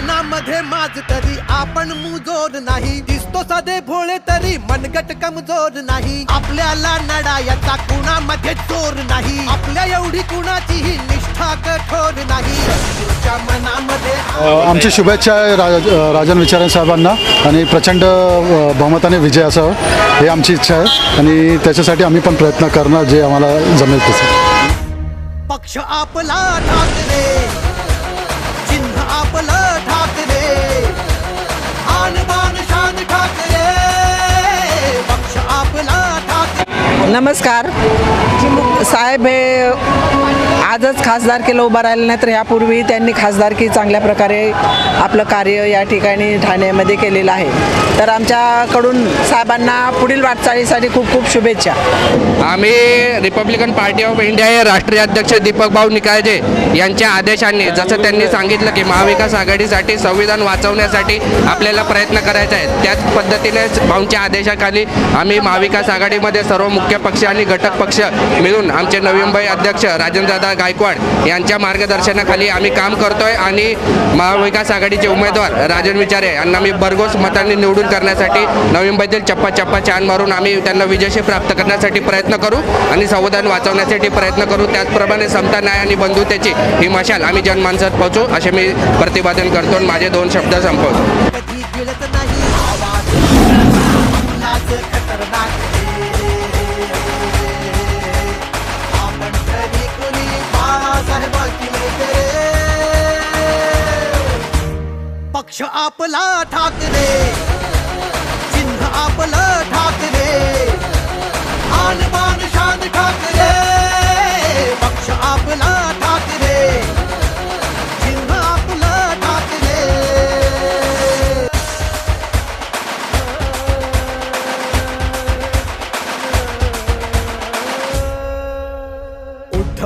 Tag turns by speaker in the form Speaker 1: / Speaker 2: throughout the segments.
Speaker 1: मनामध्ये माझ तरी आपण मुजोर नाही. दिसतो साधे भोळे तरी मनगट कमजोर नाही. आपल्याला नडा याचा कुणामध्ये चोर नाही. आपल्या एवढी कुणाचीही निष्ठा कठोर नाही.
Speaker 2: आमची शुभेच्छा आहे राज राजन विचारे साहेबांना आणि प्रचंड बहुमताने विजय असावं हे आमची इच्छा आहे. आणि त्याच्यासाठी आम्ही पण प्रयत्न करणार जे आम्हाला जमेल तसं.
Speaker 1: पक्ष आपला
Speaker 3: नमस्कार. साहेब हे आजच खासदारकीला उभा उभं राहिलं नाही तर यापूर्वी त्यांनी खासदारकी चांगल्या प्रकारे आपलं कार्य या ठिकाणी ठाण्यामध्ये केलेलं आहे. तर आमच्याकडून साहेबांना पुढील वाटचालीसाठी खूप खूप शुभेच्छा.
Speaker 4: आम्ही रिपब्लिकन पार्टी ऑफ इंडिया हे राष्ट्रीय अध्यक्ष दीपक भाऊ निकाळजे यांच्या आदेशाने जसं त्यांनी सांगितलं की महाविकास आघाडीसाठी संविधान वाचवण्यासाठी आपल्याला प्रयत्न करायचा आहे त्याच पद्धतीनेच भाऊंच्या आदेशाखाली आम्ही महाविकास आघाडीमध्ये सर्व मुख्य पक्ष आणि घटक पक्ष मिळून आमचे नवी मुंबई अध्यक्ष राजेंद्रदादा गायकवाड यांच्या मार्गदर्शनाखाली आम्ही काम करतोय आणि महाविकास आघाडीचे उमेदवार राजन विचारे यांना मी भरघोस मतांनी निवडून करण्यासाठी नवी मुंबईतील चप्पा चप्पा छान मारून आम्ही त्यांना विजयशी प्राप्त करण्यासाठी प्रयत्न करू आणि संविधान वाचवण्यासाठी प्रयत्न करू. त्याचप्रमाणे समता न्याय आणि बंधुतेची ही मशाल आम्ही जनमानसात पोहोचू असे मी प्रतिपादन करतो आणि माझे दोन शब्द संपवतो.
Speaker 1: पक्ष आपला ठाकरे.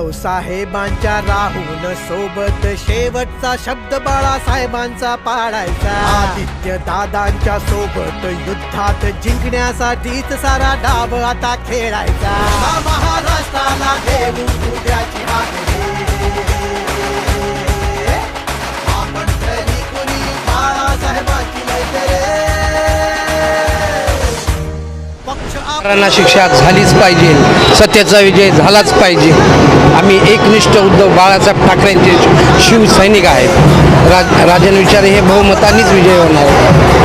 Speaker 1: उद्धव साहेबांच्या राहून सोबत शेवटचा शब्द बाळासाहेबांचा पाळायचा आदित्य दादांच्या सोबत युद्धात जिंकण्यासाठीच सारा डाव आता खेळायचा. महाराष्ट्राला देऊ उद्याची पक्ष
Speaker 5: शिक्षा झालीच पाहिजे सत्याचा विजय झालाच पाहिजे. आम्ही एकनिष्ठ उद्धव बाळासाहेब ठाकरेंचे शिवसैनिक आहेत. राज राजन विचारे हे बहुमतानेच विजय होणार आहे